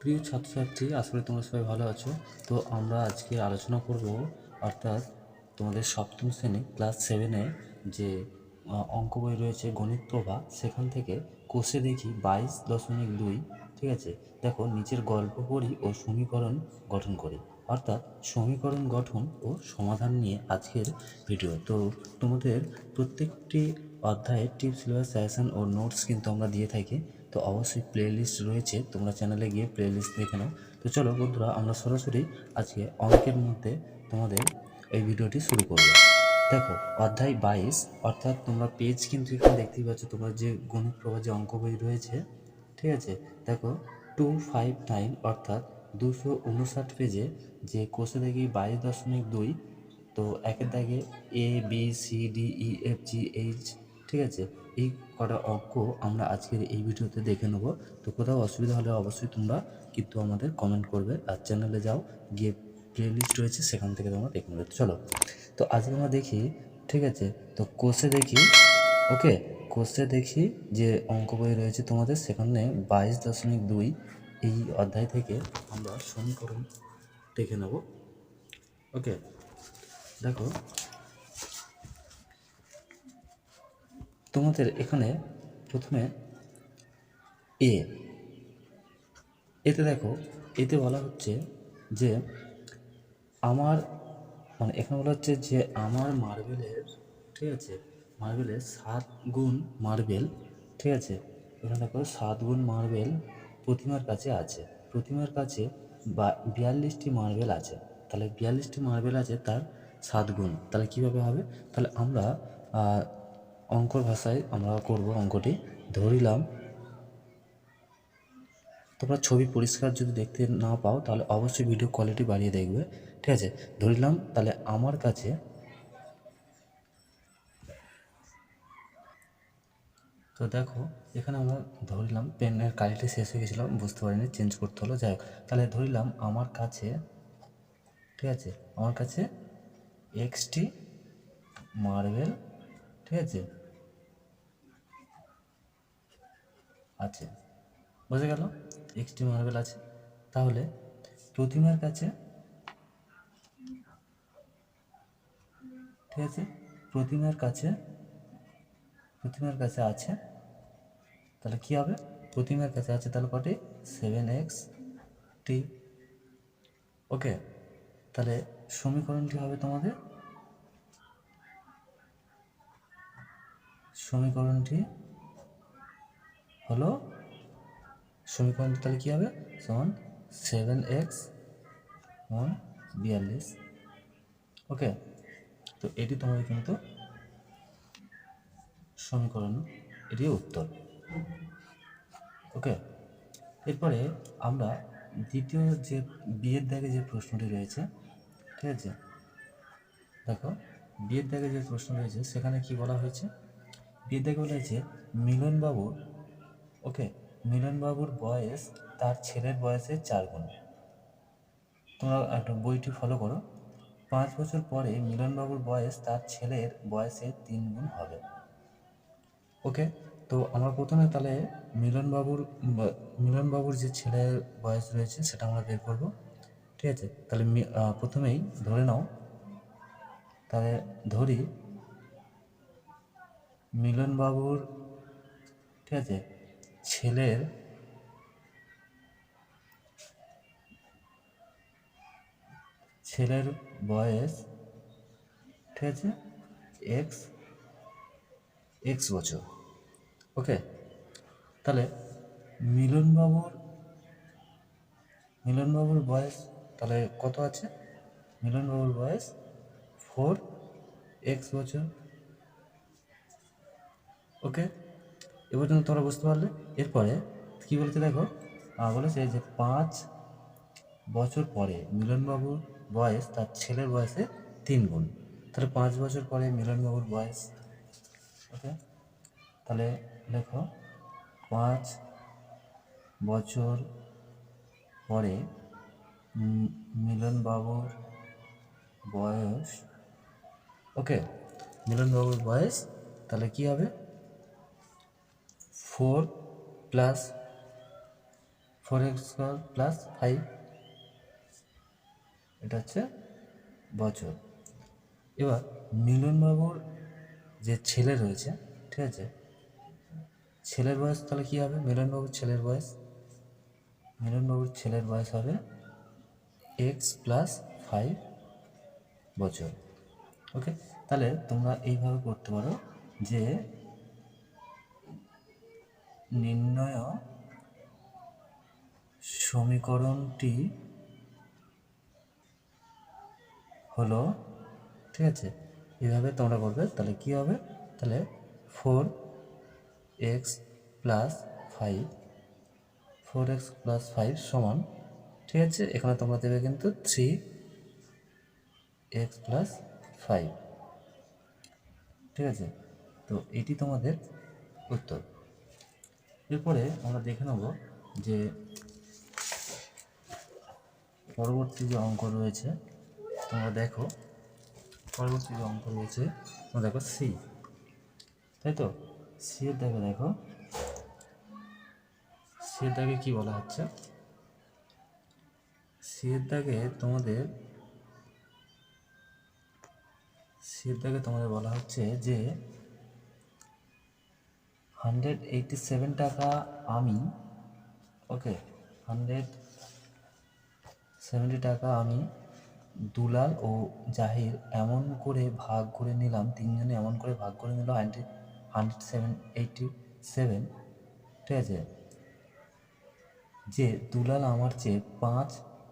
প্রিয় ছাত্রছাত্রী আসলে তোমরা সবাই ভালো আছো। তো আমরা আজকে আলোচনা করব, অর্থাৎ তোমাদের সপ্তম শ্রেণি, ক্লাস সেভেনে যে অঙ্ক বই রয়েছে, গণিত প্রভা, সেখান থেকে কোষে দেখি বাইশ দশমিক দুই, ঠিক আছে? দেখো, নিচের গল্প পড়ি ও সমীকরণ গঠন করি। অর্থাৎ সমীকরণ গঠন ও সমাধান নিয়ে আজকের ভিডিও তো তোমাদের প্রত্যেকটি অধ্যায়ের টিপ সিলেবাস সাজেশন ও নোটস কিন্তু আমরা দিয়ে থাকি। তো অবশ্যই প্লে লিস্ট রয়েছে, তোমরা চ্যানেলে গিয়ে প্লে লিস্ট দেখে নাও। তো চলো বন্ধুরা, আমরা সরাসরি আজকে অঙ্কের মধ্যে তোমাদের এই ভিডিওটি শুরু করব। দেখো, অধ্যায় বাইশ, অর্থাৎ তোমরা পেজ কিন্তু এখানে দেখতেই পাচ্ছ, তোমরা যে গণিত প্রভা যে অঙ্ক বই রয়েছে, ঠিক আছে? দেখো টু ফাইভ নাইন অর্থাৎ দুশো উনষাট পেজে যে কোষে দেখি বাইশ দশমিক দুই, তো একের দাগে A B C D E F G H ঠিক আছে? এই কটা অঙ্ক আমরা আজকের এই ভিডিওতে দেখে নেব। তো কোথাও অসুবিধা হলে অবশ্যই তোমরা কিন্তু আমাদের কমেন্ট করবে আর চ্যানেলে যাও, গিয়ে প্লে লিস্ট রয়েছে, সেখান থেকে তোমরা দেখে নেবে। চলো, তো আজকে আমরা দেখি, ঠিক আছে? তো কোষে দেখি ওকে কোষে দেখি যে অঙ্ক বই রয়েছে তোমাদের, সেখানে বাইশ দশমিক দুই এই অধ্যায় থেকে আমরা সমীকরণ দেখে নেব। ওকে দেখো তোমাদের এখানে প্রথমে এ। এতে দেখো, এতে বলা হচ্ছে যে আমার মানে এখানে বলা হচ্ছে যে আমার মার্বেলের, ঠিক আছে, মার্বেলের সাত গুণ মার্বেল, ঠিক আছে, এখানে দেখো সাত গুণ মার্বেল প্রতিমার কাছে আছে, প্রতিমার কাছে বা বিয়াল্লিশটি মার্বেল আছে, তাহলে বিয়াল্লিশটি মার্বেল আছে তার সাত গুণ, তাহলে কীভাবে হবে? তাহলে আমরা আহ, অঙ্কর ভাষায় আমরা করব অঙ্কটি। ধরিলাম। তোমরা ছবি পরিষ্কার যদি দেখতে না পাও তাহলে অবশ্যই ভিডিও কোয়ালিটি বাড়িয়ে দেখবে। ঠিক আছে? ধরিলাম তাহলে আমার কাছে তো দেখো এখানে আমরা ধরিলাম পেনের কালিটি শেষ হয়ে গেছিল বুঝতে পারিনি চেঞ্জ করতে হলো যাই হোক। তাহলে ধরিলাম আমার কাছে ঠিক আছে? আমার কাছে এক্সটি মার্বেল ঠিক আছে? আছে। বোঝা গেল? এক্সটি মার্বেল আছে। তাহলে প্রতিমার কাছে ঠিক আছে? প্রতিমার কাছে প্রতিমার কাছে আছে। তাহলে কি হবে? প্রতিমার কাছে আছে তাহলে কটি? সেভেন এক্স টি ওকে তাহলে সমীকরণটি হবে তোমাদের। সমীকরণটি হলো সমীকরণটি তাহলে কী হবে? সমান সেভেন এক্স ওয়ান বিয়াল্লিশ। ওকে তো এটি তোমাদের কিন্তু সমীকরণ, এটি উত্তর। ওকে এরপরে আমরা দ্বিতীয় যে বিয়ের দাগে যে প্রশ্নটি রয়েছে, ঠিক আছে? দেখো, বিয়ের দাগে যে প্রশ্ন রয়েছে, সেখানে কি বলা হয়েছে? বিয়ের দাগে বলা হয়েছে, মিলনবাবুর ওকে, মিলনবাবুর বয়স তার ছেলের বয়সের চার গুণ। তোমরা একটা বইটি ফলো করো। পাঁচ বছর পরে মিলনবাবুর বয়স তার ছেলের বয়সের তিন গুণ হবে। ওকে, তো আমরা প্রথমে তাহলে মিলনবাবুর মিলনবাবুর যে ছেলের বয়স রয়েছে সেটা আমরা বের করব। ঠিক আছে? তাহলে প্রথমেই ধরে নাও, তাহলে ধরি, মিলনবাবুর, ঠিক আছে? ছেলের ছেলের বয়স, ঠিক আছে? এক্স এক্স বছর। ওকে তাহলে মিলনবাবুর মিলনবাবুর বয়স তাহলে কত আছে? মিলনবাবুর বয়স ফোর এক্স বছর। ওকে এবার তুমি তোমরা বুঝতে পারলে? এরপরে কী বলেছে দেখো? বলেছে যে পাঁচ বছর পরে মিলনবাবুর বয়স তার ছেলের বয়সে তিন গুণ। তাহলে পাঁচ বছর পরে মিলনবাবুর বয়স, ওকে? তাহলে লেখো, পাঁচ বছর পরে মিলনবাবুর বয়স, ওকে? মিলনবাবুর বয়স তাহলে কি হবে? Four plus four x plus five. এটা হচ্ছে বছর। এবার মিলনবাবুর যে ছেলে রয়েছে, ঠিক আছে? ছেলের বয়স তাহলে কী হবে? মিলনবাবুর ছেলের বয়স? মিলনবাবুর ছেলের বয়স হবে এক্স প্লাস ফাইভ বছর। ওকে তাহলে তোমরা এইভাবে করতে পারো যে নির্ণয় সমীকরণটি হলো, ঠিক আছে? এইভাবে তোমরা করবে, তাহলে কি হবে? তাহলে four x plus five four x plus five সমান, ঠিক আছে? এখানে তোমরা দেবে কিন্তু থ্রি এক্স প্লাস ফাইভ ঠিক আছে? তো এটি তোমাদের উত্তর। এরপরে আমরা দেখে নেব যে পরবর্তী যে অঙ্ক রয়েছে, তোমরা দেখো পরবর্তী যে অঙ্ক রয়েছে, তোমরা দেখো সি তাই তো? সি এর দাগে দেখো সি এর দাগে কী বলা হচ্ছে? সি এর দাগে তোমাদের সি এর দাগে তোমাদের বলা হচ্ছে যে হান্ড্রেড এইটি সেভেন টাকা আমি ওকে হান্ড্রেড সেভেন্টি টাকা আমি দুলাল ও জাহির এমন করে ভাগ করে নিলাম, তিনজনে এমন করে ভাগ করে নিল hundred hundred seven eighty seven, ঠিক আছে? যে দুলাল আমার চেয়ে পাঁচ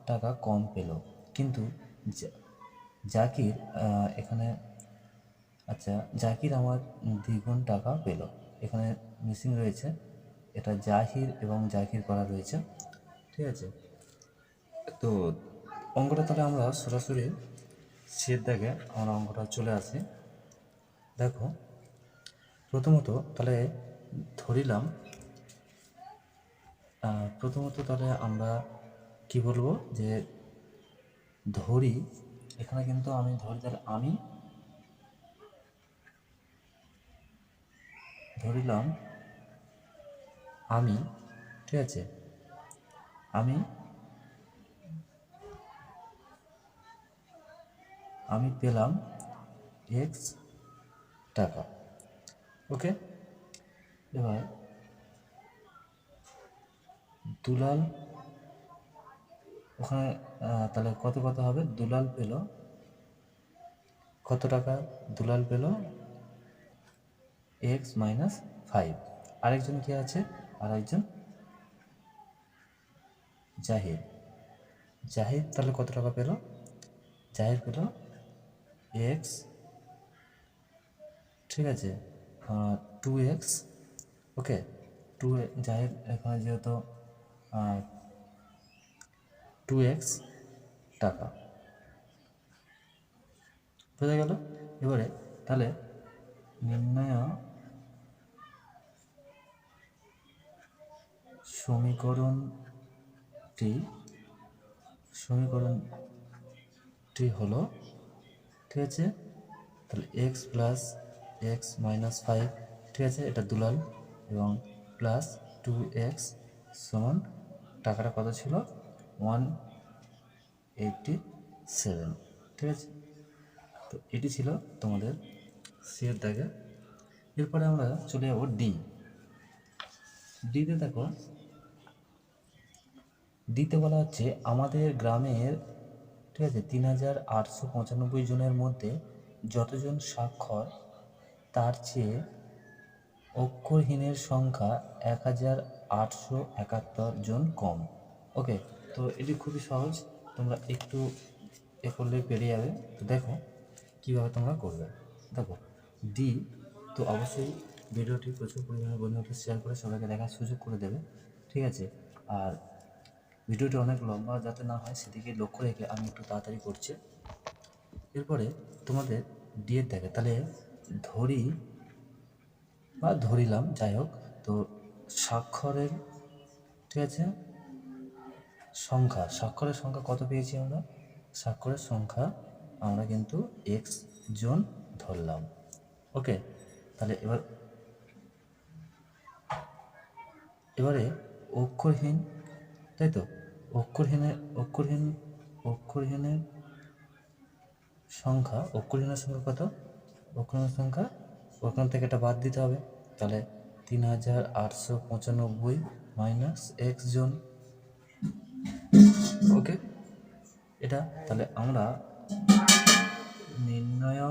টাকা কম পেল, কিন্তু জাকির এখানে আচ্ছা জাকির আমার দ্বিগুণ টাকা পেল। এখানে মিসিং রয়েছে। এটা জাহির এবং জাহির করা রয়েছে। ঠিক আছে? তো অঙ্কটা তাহলে আমরা সরাসরি সের দাগে আমরা অঙ্কটা চলে আসি। দেখো, প্রথমত তাহলে ধরিলাম প্রথমত তাহলে আমরা কি বলব যে ধরি, এখানে কিন্তু আমি ধরি তাহলে আমি ধরিলাম, আমি ঠিক আছে, আমি আমি পেলাম এক্স টাকা, ওকে? এবার দুলাল, ওখানে তাহলে কত কত হবে? দুলাল পেল, কত টাকা? দুলাল পেল এক্স মাইনাস ফাইভ আরেকজন কে আছে? আরেকজন? জাহির জাহির তাহলে কত টাকা পেল? জাহির পেল এক্স ঠিক আছে টু এক্স ওকে টু জাহির এখানে যেহেতু টু এক্স টাকা। বোঝা গেল? এবারে তাহলে নির্ণয় সমীকরণটি সমীকরণটি হলো, ঠিক আছে? তাহলে x plus x minus five ঠিক আছে? এটা দুলাল এবং প্লাস টু এক্স সমান টাকাটা কত ছিল? ওয়ান এইটটি সেভেন ঠিক আছে? তো এটি ছিল তোমাদের সিয়ের দাগে। এরপরে আমরা চলে যাব ডি ডিতে দেখো ডিতে বলা হচ্ছে, আমাদের গ্রামের, ঠিক আছে, তিন হাজার আটশো পঁচানব্বই জনের মধ্যে যতজন স্বাক্ষর, তার চেয়ে অক্ষরহীনের সংখ্যা এক হাজার আটশো একাত্তর জন কম। ওকে, তো এটি খুবই সহজ, তোমরা একটু এ করলে পেরিয়ে যাবে। তো দেখো, কীভাবে তোমরা করবে। দেখো ডি তো অবশ্যই ভিডিওটি প্রচুর পরিমাণে বন্ধুদের শেয়ার করে সবাইকে দেখার সুযোগ করে দেবে, ঠিক আছে? আর ভিডিওটি অনেক লম্বা যাতে না হয়, সেদিকে লক্ষ্য রেখে আমি একটু তাড়াতাড়ি করছি। এরপরে তোমাদের ডিএর দেখে, তাহলে ধরি বা ধরিলাম, যাই হোক। তো স্বাক্ষরের, ঠিক আছে? সংখ্যা, স্বাক্ষরের সংখ্যা কত পেয়েছি আমরা? স্বাক্ষরের সংখ্যা আমরা কিন্তু এক্স জন ধরলাম। ওকে, তাহলে এবার, এবারে অক্ষরহীন, তাই তো? অক্ষরহীনের অক্ষরহীন, অক্ষরহীনের সংখ্যা অক্ষরহীনের সংখ্যা কত? অক্ষরহীনের সংখ্যা ওখান থেকে এটা বাদ দিতে হবে। তাহলে তিন হাজার আটশো পঁচানব্বই মাইনাস এক্স জন। ওকে এটা তাহলে আমরা নির্ণয়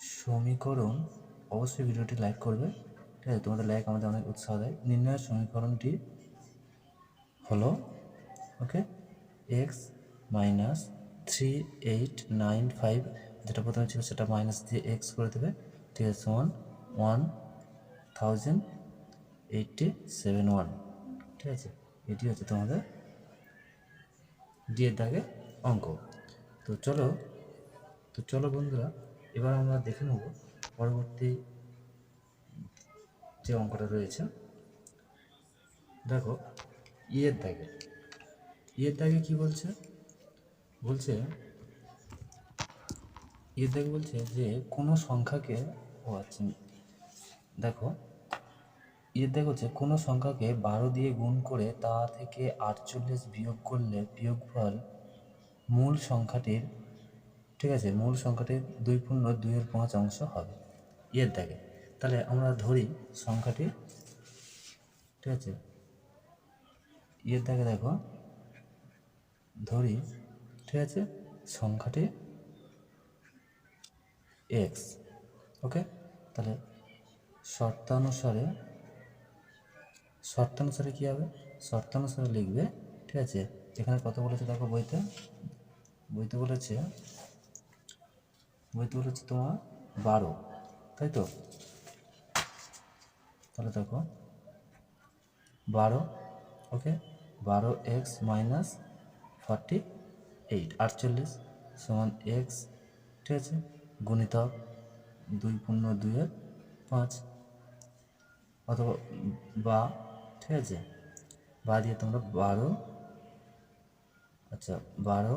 সমীকরণ, অবশ্যই ভিডিওটি লাইক করবে। ঠিক আছে? তোমাদের লাইক আমাদের অনেক উৎসাহ দেয়। নির্ণয় সমীকরণটি হলো okay x minus three eight nine five যেটা প্রথমে ছিল সেটা মাইনাস দিয়ে এক্স করে দেবে, ঠিক আছে, সমান one thousand eighty seven one ঠিক আছে, এটি হচ্ছে তোমাদের ডিএর দাগে অঙ্ক। তো চলো তো চলো বন্ধুরা, এবার আমরা দেখে নেব পরবর্তী যে অঙ্কটা রয়েছে। দেখো ইয়ের দাগে ইয়ের দাগে কি বলছে? বলছে ইয়ের দাগে বলছে যে কোনো সংখ্যাকে, ও আচ্ছা দেখো ইয়ের দাগে হচ্ছে কোনো সংখ্যাকে বারো দিয়ে গুণ করে তা থেকে আটচল্লিশ বিয়োগ করলে বিয়োগফল মূল সংখ্যাটির, ঠিক আছে, মূল সংখ্যাটির দুই পূর্ণ দুইয়ের পাঁচ অংশ হবে। ইয়ের দাগে তাহলে আমরা ধরি সংখ্যাটি ঠিক আছে দাগে দেখো। ধরি, ঠিক আছে? সংখ্যাটি এক্স ওকে তাহলে শর্তানুসারে শর্তানুসারে কী হবে? শর্তানুসারে লিখবে, ঠিক আছে? এখানে কত বলেছে দেখো বইতে? বইতে বলেছে বইতে বলেছে তোমার বারো, তাই তো? তাহলে দেখো, বারো ওকে বারো এক্স মাইনাস ফর্টি এইট আটচল্লিশ সমান এক্স ঠিক আছে? গুণিতক দুই পূর্ণ দুইয়ের পাঁচ। অথবা বা, ঠিক আছে? বা দিয়ে তোমরা বারো আচ্ছা বারো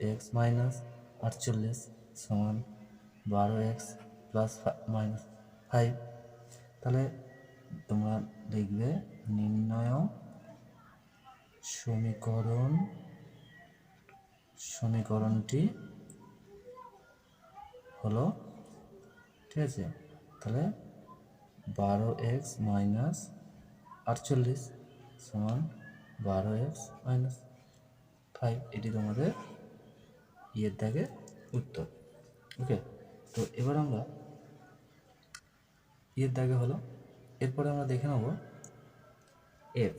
এক্স মাইনাস আটচল্লিশ সমান বারো এক্স প্লাস মাইনাস ফাইভ তাহলে তোমরা লিখবে নির্ণয় সমীকরণ, সমীকরণটি হলো, ঠিক আছে? তাহলে বারো এক্স মাইনাস আটচল্লিশ সমান বারো এক্স মাইনাস ফাইভ, এটি তোমাদের ইয়ের দাগে উত্তর। ওকে? তো এবার আমরা ইয়ের দাগে হলো, এরপরে আমরা দেখে নেব এফ।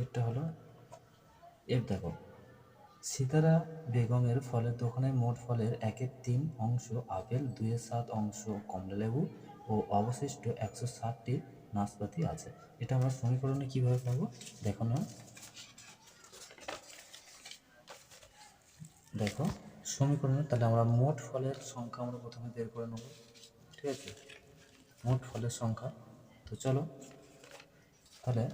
এফটা হলো এফ দেখো, সীতারা বেগমের ফলের দোকানে মোট ফলের একের তিন অংশ, আপেল দুইয়ের সাত অংশ, কমলালেবু ও অবশিষ্ট একশো ষাটটি নাশপাতি আছে। এটা আমরা সমীকরণে কীভাবে পাবো? দেখো না। দেখো, সমীকরণে তাহলে আমরা মোট ফলের সংখ্যা আমরা প্রথমে বের করে নেব, ঠিক আছে? মোট ফলের সংখ্যা, তো চলো, তাহলে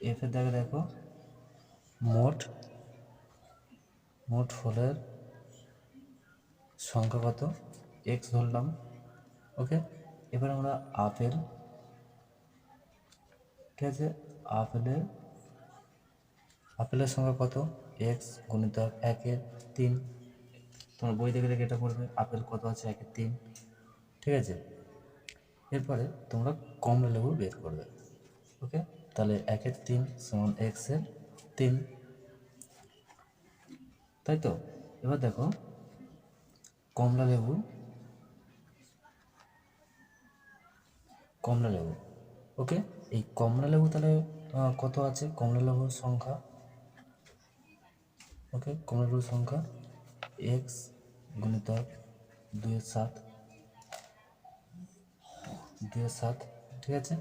এফের দেখে, দেখো। মোট মোট ফলের সংখ্যা কত? এক্স ধরলাম ওকে এবার আমরা আপেল, ঠিক আছে? আপেলের আপেলের সংখ্যা কত? এক্স গুণিতক একের তিন। তোমার বই দেখে দেখে এটা পড়বে, আপেল কত আছে? একের তিন, ঠিক আছে? এরপরে তোমরা কমলা লেবু বের করবে ওকে তাহলে একের তিন সমান এক্সের তিন। তাই তো? এবার দেখো, কমলা লেবু কমলা লেবু, ওকে? এই কমলা লেবু তাহলে কত আছে? কমলা লেবুর সংখ্যা, ওকে? কমলা লেবুর সংখ্যা এক্স গুণিতক দুইয়ের সাত দুইয়ের সাত, ঠিক আছে?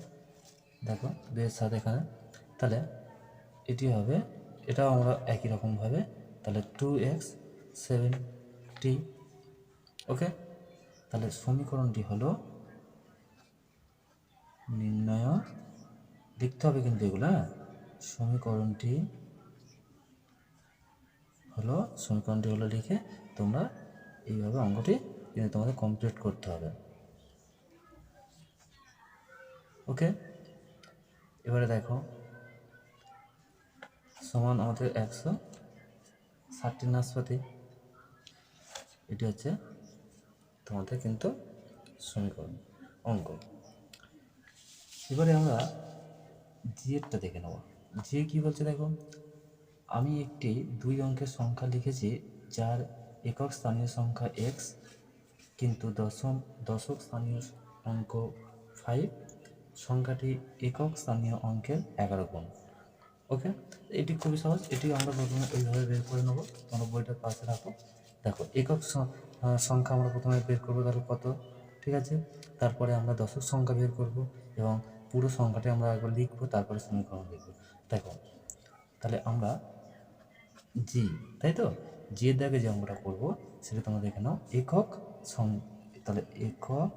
দেখো দুইয়ের সাত এখানে। তাহলে এটি হবে, এটাও আমরা একই রকমভাবে তাহলে two x seventy okay তাহলে সমীকরণটি হলো নির্ণয়, লিখতে হবে কিন্তু এগুলো হ্যাঁ? সমীকরণটি হলো সমীকরণটি হলো লিখে তোমরা এইভাবে অঙ্কটি কিন্তু তোমাদের কমপ্লিট করতে হবে। ওকে এবারে দেখো। সমান আমাদের একশো ষাটটি নাশপাতি। এটি হচ্ছে তোমাদের কিন্তু সমীকরণ, অঙ্ক। এবারে আমরা জিএরটা দেখে নেব। জিএ কী বলছে দেখো? আমি একটি দুই অঙ্কের সংখ্যা লিখেছি, যার একক স্থানীয় সংখ্যা এক্স কিন্তু দশম, দশক স্থানীয় অঙ্ক ফাইভ সংখ্যাটি একক স্থানীয় অঙ্কের এগারো গুণ। ওকে? এটি খুবই সহজ। এটি আমরা প্রথমে এইভাবে বের করে নেব। তোমরা বইটার পাশে রাখো। দেখো, একক সংখ্যা আমরা প্রথমে বের করব, তাহলে কত? ঠিক আছে? তারপরে আমরা দশক সংখ্যা বের করব এবং পুরো সংখ্যাটি আমরা একবার লিখব, তারপরে সমীকরণ লিখব। দেখো, তাহলে আমরা জি তাই তো? জি এর দাগে যে অঙ্কটা করব, সেটা তোমরা দেখে নাও। একক সং তাহলে একক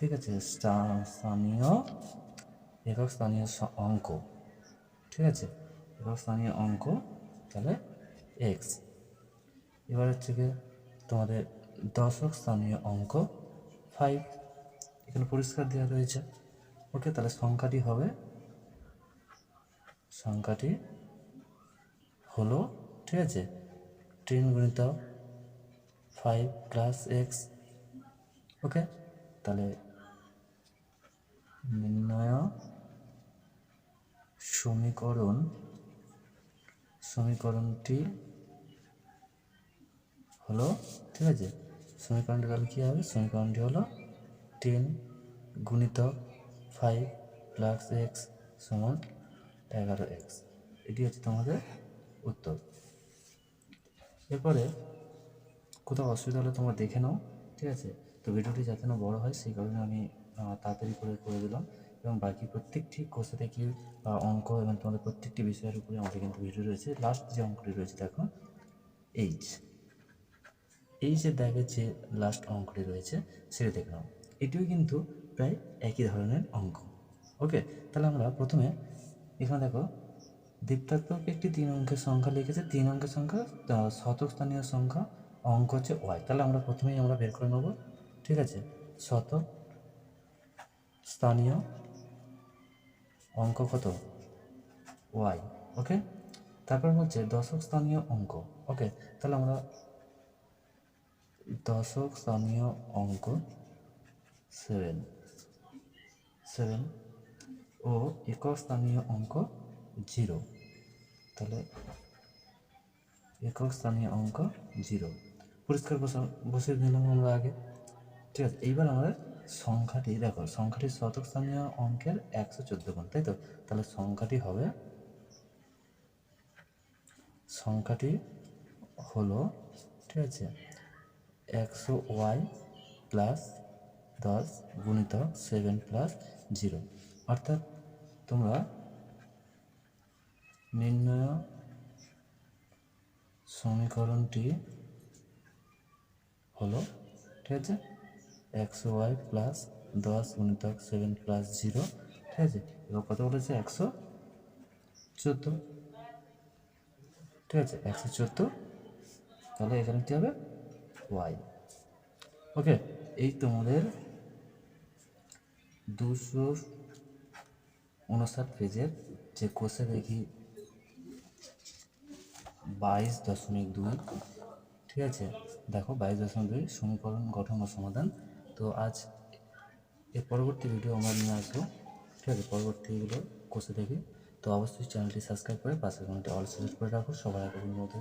ঠিক আছে স্থানীয়, একক স্থানীয় অঙ্ক। ঠিক আছে, একক স্থানীয় অঙ্ক, তাহলে এক্স এবার হচ্ছে গিয়ে তোমাদের দশক স্থানীয় অঙ্ক ফাইভ এখানে পরিষ্কার দেওয়া রয়েছে। ওকে তাহলে সংখ্যাটি হবে, সংখ্যাটি হলো, ঠিক আছে টেন গুণিত ফাইভ প্লাস এক্স ওকে তাহলে নির্ণয় সমীকরণ, সমীকরণটি হলো, ঠিক আছে? সমীকরণটি তাহলে কী হবে? সমীকরণটি হলো টেন গুণিত ফাইভ প্লাস এক্স সমান এগারো এক্স। এটি হচ্ছে তোমাদের উত্তর। এরপরে কোথাও অসুবিধা হলে তোমরা দেখে নাও, ঠিক আছে? তো ভিডিওটি যাতে না বড় হয়, সেই কারণে আমি তাড়াতাড়ি করে করে দিলাম। এবং বাকি প্রত্যেকটি কোর্সে থেকে অঙ্ক এবং তোমাদের প্রত্যেকটি বিষয়ের উপরে আমাদের কিন্তু ভিডিও রয়েছে। লাস্ট যে অঙ্কটি রয়েছে দেখো। এইচ এইচের দাগের যে লাস্ট অঙ্কটি রয়েছে সেটা দেখে নাও। এটিও কিন্তু প্রায় একই ধরনের অঙ্ক। ওকে তাহলে আমরা প্রথমে এখানে দেখো দীপ্তাত্মক একটি তিন অঙ্কের সংখ্যা লিখেছে। তিন অঙ্কের সংখ্যা আহ, শতক স্থানীয় সংখ্যা অঙ্ক হচ্ছে ওয়াই তাহলে আমরা প্রথমেই আমরা বের করে নেব। ঠিক আছে? শতক স্থানীয় অঙ্ক কত? ওয়াই ওকে তারপর হচ্ছে দশক স্থানীয় অঙ্ক ওকে তাহলে আমরা দশক স্থানীয় অঙ্ক সেভেন সেভেন ও একক স্থানীয় অঙ্ক জিরো তাহলে একক স্থানীয় অঙ্ক জিরো পরিষ্কার বসা দিলাম আমরা আগে, ঠিক আছে? এইবার আমাদের সংখ্যাটি, দেখো সংখ্যাটি শতক স্থানীয় অঙ্কের একশো চোদ্দ গুণ, তাই তো? তাহলে সংখ্যাটি হবে, সংখ্যাটি হলো, ঠিক আছে, একশো ওয়াই প্লাস দশ গুণিত সেভেন প্লাস জিরো। অর্থাৎ তোমরা নির্ণয় সমীকরণটি হলো, ঠিক আছে একশো ওয়াই প্লাস দশ গুণিতক সেভেন প্লাস জিরো, ঠিক আছে? এবার কত বলেছে? একশো চোদ্দ। ঠিক আছে? একশো চোদ্দ। তাহলে এখানে কী হবে? ওয়াই। ওকে? এই তোমাদের দুশো উনষাট পেজের যে কোষে দেখি বাইশ দশমিক দুই, ঠিক আছে? দেখো, বাইশ দশমিক দুই সমীকরণ গঠন ও সমাধান তো আজ এর পরবর্তী ভিডিও আমরা নিয়ে আসব। ঠিক আছে পরবর্তীগুলো কোষে দেখি। তো অবশ্যই চ্যানেলটি সাবস্ক্রাইব করে পাশের ঘণ্টা অল সিলেক্ট করে রাখো, সবার আগে মধ্যে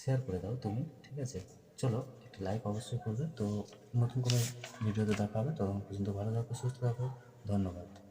শেয়ার করে দাও তুমি, ঠিক আছে? চলো, একটি লাইক অবশ্যই করবে। তো নতুন কোনো ভিডিওতে দেখা হবে তখন পর্যন্ত ভালো থাকো, সুস্থ থাকো, ধন্যবাদ।